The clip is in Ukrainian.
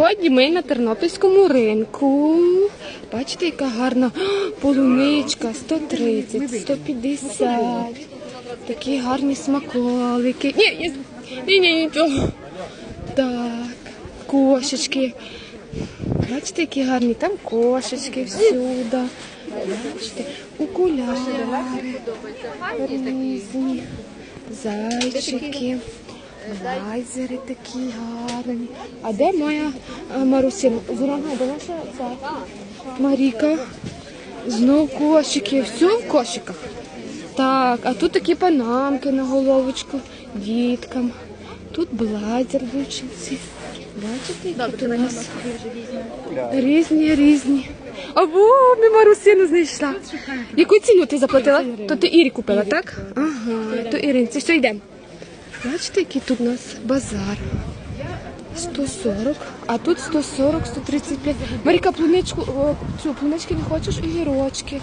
Сьогодні ми на Тернопільському ринку. Бачите, яка гарна полуничка 130, 150. Такі гарні смаколики. Ні, ні, ні, ні, ні. Так, кошечки. Бачите, які гарні там кошечки всюди. Бачите, окуляри різні, зайчики, лайзери такі гарні. А де моя е, Марусина? Зоряна, де наша ця Маріка? Знов кошики, все в кошиках. Так, а тут такі панамки на головочку діткам. Тут блайзер дівчинці. Бачите, які тут у нас різні, різні. Або ми Марусину знайшла. Яку ціну ти заплатила? То ти Ірі купила, так? Ага, то Іринці. Все, йдемо. Бачите, який тут у нас базар. 140, а тут 140, 135. Маріка, плуничку, о, цю плунички не хочеш? Огірочки.